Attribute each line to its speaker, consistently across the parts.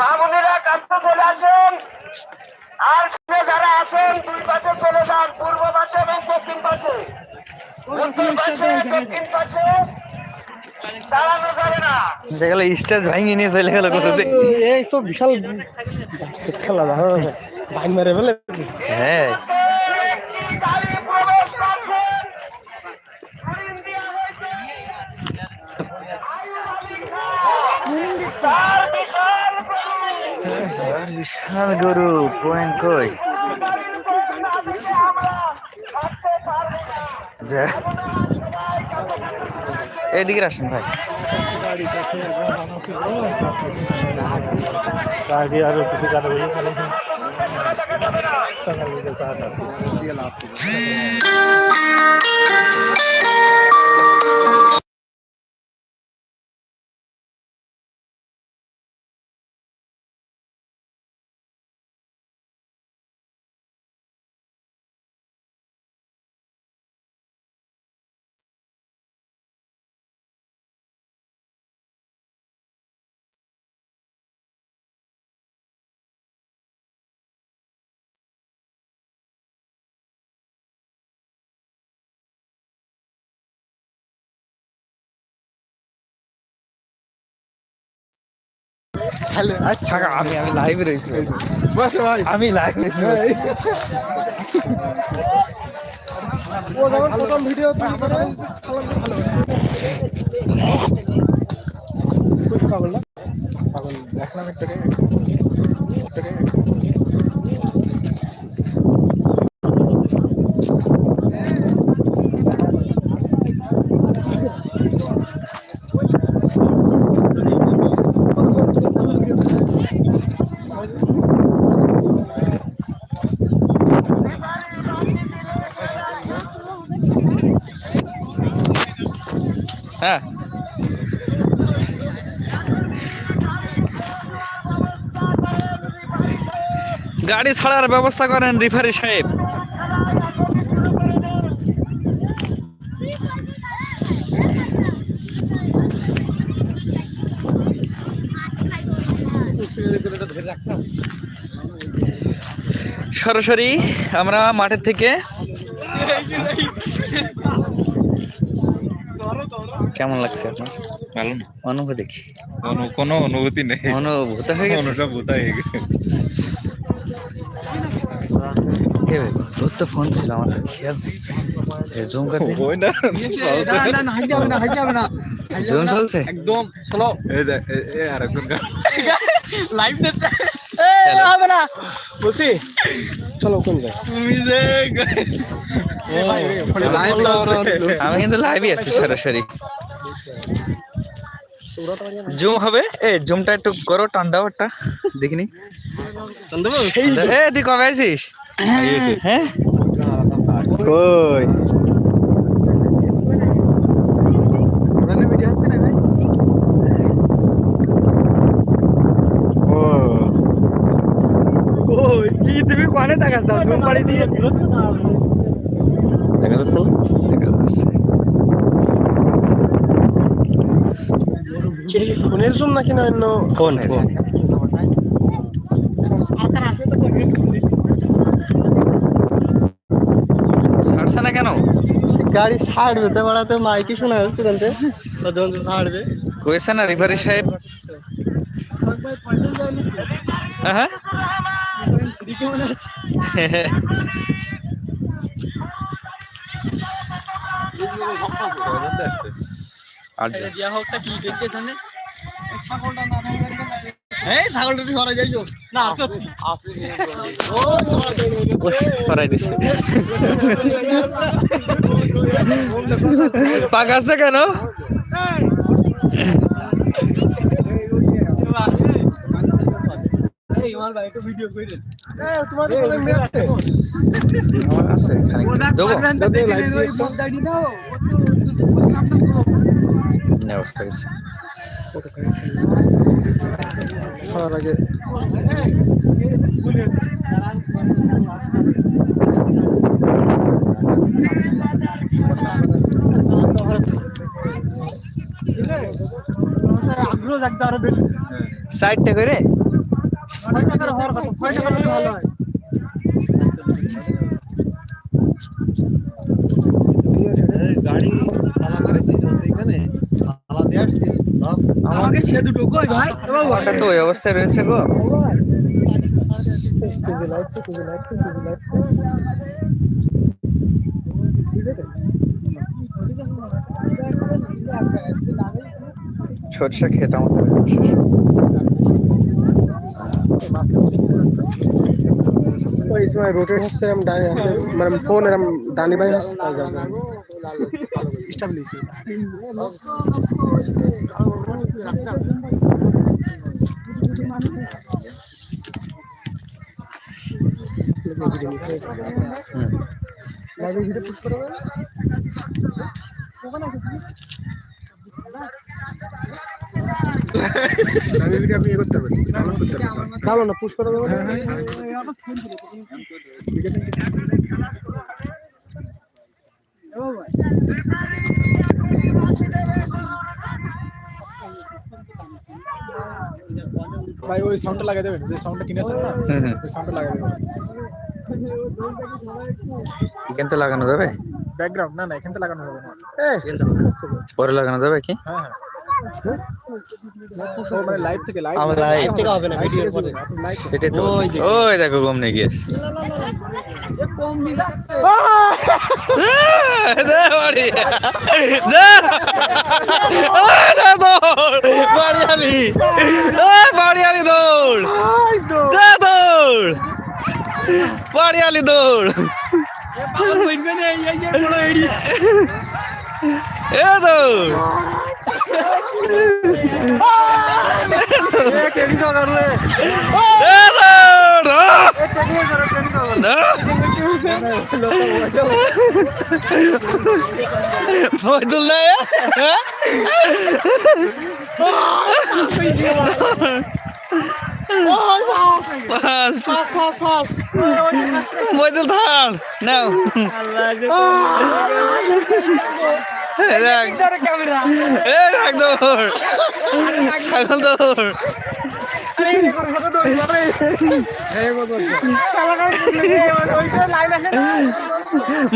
Speaker 1: মামুনিরা কাছে চলে আসেন। আর যারা আছেন দুই পাশে চলে যান পূর্ব পাশে এবং দক্ষিণ পাশে। উত্তর পাশে দক্ষিণ পাশে।
Speaker 2: স্টেজ ভাঙিয়ে নিয়ে চলে গেল কোথাতে?
Speaker 3: এই তো বিশাল খেলা ভালো মেরে ফেলে।
Speaker 2: হ্যাঁ
Speaker 1: একটি গাড়ি প্রবেশ করছেন গ্রিন দেওয়া হয়েছে। চার বিশাল গরু।
Speaker 2: আর বিশাল গরু পয়েন্ট কই? এদিকে আসেন ভাই।
Speaker 3: আরও হ্যালো আচ্ছা।
Speaker 2: আমি আমি লাইভ রয়েছি।
Speaker 3: বস ভাই।
Speaker 2: আমি লাইভ রয়েছি।
Speaker 3: ও যখন প্রথম ভিডিও তৈরি করে পাগল না? পাগল। দেখলাম একটাকে একটাকে
Speaker 2: হ্যাঁ। গাড়ি ছাড়ার ব্যবস্থা করেন রিফারি সাহেব। সরাসরি আমরা মাঠের থেকে কেমন লাগছে আপনার?
Speaker 4: ভালো না।
Speaker 2: অনুভূতি কি?
Speaker 4: কোনো কোনো অনুভূতি নেই।
Speaker 2: অনুভূত হয়ে গেছে?
Speaker 4: বোধা হয়ে গেছে।
Speaker 2: কে তোর তো ফোন ছিল আমার খেয়াল জুম করতে?
Speaker 4: ওই না
Speaker 2: জুম চলছে?
Speaker 3: একদম চলো।
Speaker 4: এই দেখ এ- এ আরেকজন
Speaker 3: লাইভ দিতে
Speaker 2: চলো।
Speaker 3: হবে না। বলছি চলো কোন যায়
Speaker 4: তুমি যে
Speaker 2: আমি কিন্তু লাইভই আছি সরাসরি। জুম হবে? এ জুমটা একটু করো টান্ডা একটা দেখিনি। এ তুই কবে আছিস হ্যাঁ? কই? ও
Speaker 3: কি তুমি কোনে টাকা দাও জুম বাড়ি দিয়ে?
Speaker 2: দেখা যাচ্ছে
Speaker 3: ফোনের জুম নাকি না অন্য
Speaker 2: ফোন ফোন। ছাড়ছে না কেন?
Speaker 3: গাড়ি ছাড়বে তো বাড়াতে মাইকে শোনা যাচ্ছে জানতে যখন ছাড়বে?
Speaker 2: কয়েছে না রিভারি সাহেব। হ্যাঁ হ্যাঁ। আচ্ছা
Speaker 3: এই ছাগলটা তুই ঘরে যাইছো না আপনি
Speaker 2: করাই দিছে পাকাছে কেন
Speaker 3: আছে
Speaker 2: আমার দেবো ব্যবস্থা গেছে
Speaker 3: সবার আগে আগ্রহ থাকতে আরও বেশি
Speaker 2: সাইডটা করে?
Speaker 3: ছয় টাকার হওয়ার কথা ছয় টাকা হলে ভালো হয় গাড়ি খালা করেছি এখানে খালা দিয়ে আসছি আমাকে সে দুটো কই ভাই
Speaker 2: ওটা তো ওই অবস্থায় রয়েছে গো।
Speaker 3: কেজি লাইট তো কেজি লাইট তো কেজি লাইট
Speaker 2: সরষে খেতে আমাদের।
Speaker 3: ওই সময় রোটেট হচ্ছে এরম ডানি আছে মানে ফোন এরম ডানি বাই হচ্ছে স্টাবলিশ আপনি ইয়ে করতে পারবেন না পুশ করে। দেবেন
Speaker 5: ভাই ওই সাউন্ডটা লাগিয়ে দেবেন যে সাউন্ডটা কিনেছেন না
Speaker 2: হুম হুম।
Speaker 5: ওই সাউন্ডটা লাগিয়ে দেবেন।
Speaker 2: এখান তো লাগানো যাবে?
Speaker 5: ব্যাকগ্রাউন্ড না না এখান থেকে লাগানো যাবে না।
Speaker 2: পরে লাগানো যাবে কি?
Speaker 5: হ্যাঁ হ্যাঁ। ও মানে লাইভ থেকে লাইভ
Speaker 3: আমার লাইভ থেকে হবে না ভিডিওর পরে।
Speaker 2: তো
Speaker 3: ওই
Speaker 2: দেখো গিয়েছে। যা বাড়ি। যা। বাড়িয়ালি। বাড়িয়ালি দৌড়। দৌড়। বাড়িয়ালি দৌড় এ দৌড় এ দৌড়। না। মইদুল না এ? হ্যাঁ? পাস।
Speaker 3: ফাস ফাস ফাস
Speaker 2: মইদুল থাম নাও এই দেখ। এই দেখ দৌড় ছাগল দৌড়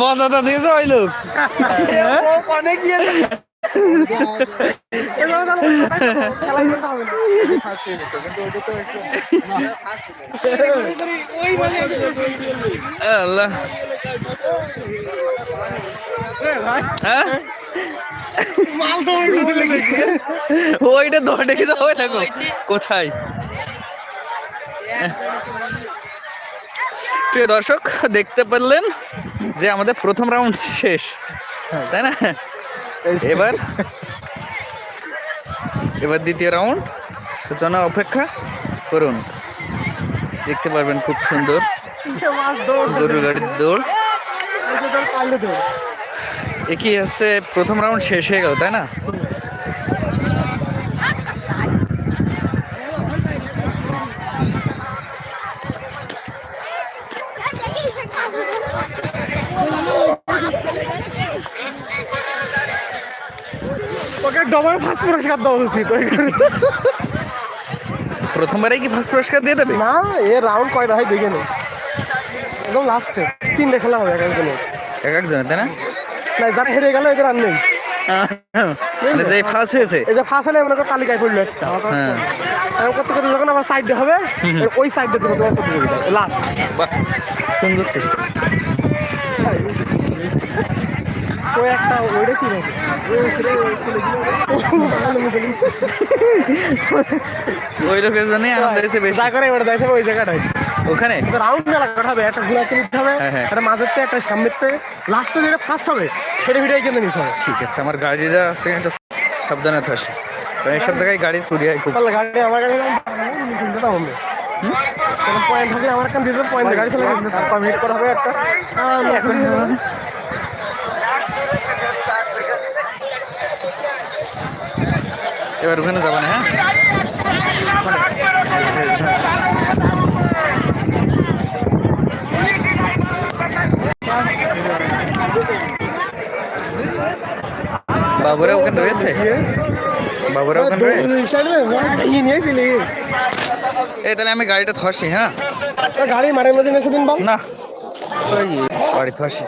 Speaker 2: বন্ধটা দিয়েছে ওই লোক? আল্লাহ। হ্যাঁ? ওইটা ওই দেখো। কোথায়? প্রিয় দর্শক দেখতে পারলেন যে আমাদের প্রথম রাউন্ড শেষ তাই না? এবার এবার দ্বিতীয় রাউন্ড জন্য অপেক্ষা করুন। দেখতে পারবেন খুব সুন্দর গরু গাড়ির দৌড়। একই হচ্ছে প্রথম রাউন্ড শেষ হয়ে গেল তাই না?
Speaker 3: ডবল ফার্স্ট পুরস্কার দেওয়া উচিত।
Speaker 2: প্রথমবারে কি ফার্স্ট পুরস্কার দিয়ে দেবে?
Speaker 3: না এ রাউন্ড কয়টা হয় দেখে নেই একদম লাস্টে তিনটে খেলা হবে এক একজনের।
Speaker 2: এক একজনের তাই না?
Speaker 3: না যারা হেরে গেল এদের আর নেই।
Speaker 2: মানে যে ফার্স্ট হয়েছে।
Speaker 3: এই যে ফার্স্ট হলে মনে করো তালিকায় পড়ল একটা।
Speaker 2: হ্যাঁ।
Speaker 3: এরকম করতে করতে যখন আবার সাইডে হবে এর ওই সাইডে দেবো তোমার প্রতিযোগিতা। লাস্ট
Speaker 2: বাহ সুন্দর সিস্টেম
Speaker 3: ওই একটা ওইটা কি হবে
Speaker 2: ওই লোকের জন্যই আনন্দ হয়েছে বেশি।
Speaker 3: যা করে এবার দেখে ওই জায়গাটায়।
Speaker 2: ওখানে?
Speaker 3: রাউন্ড মেলা হবে একটা ঘোরাতে নিতে হবে
Speaker 2: হ্যাঁ, হ্যাঁ।
Speaker 3: একটা মাঝের থেকে একটা সামনের থেকে। লাস্টে যেটা ফার্স্ট হবে সেটা ভিডিও কিন্তু নিতে হবে।
Speaker 2: ঠিক আছে আমার গাড়িটা আছে কিন্তু সাবধানে থাসে। কারণ জায়গায় গাড়ি চুরি হয় খুব
Speaker 3: গাড়ি আমার গাড়ি হবে। পয়েন্ট থাকলে আমার দিতে পয়েন্ট গাড়ি চালাবে করা হবে একটা।
Speaker 2: এখন এবার ওখানে যাবা না হ্যাঁ? বাবুরা ওখানে রয়েছে? বাবুরা ওখানে রয়েছে এই তাহলে আমি গাড়িটা ধরছি হ্যাঁ?
Speaker 3: গাড়ি মাঠের মধ্যে রেখে দিন
Speaker 2: না। বাড়ি ধরছি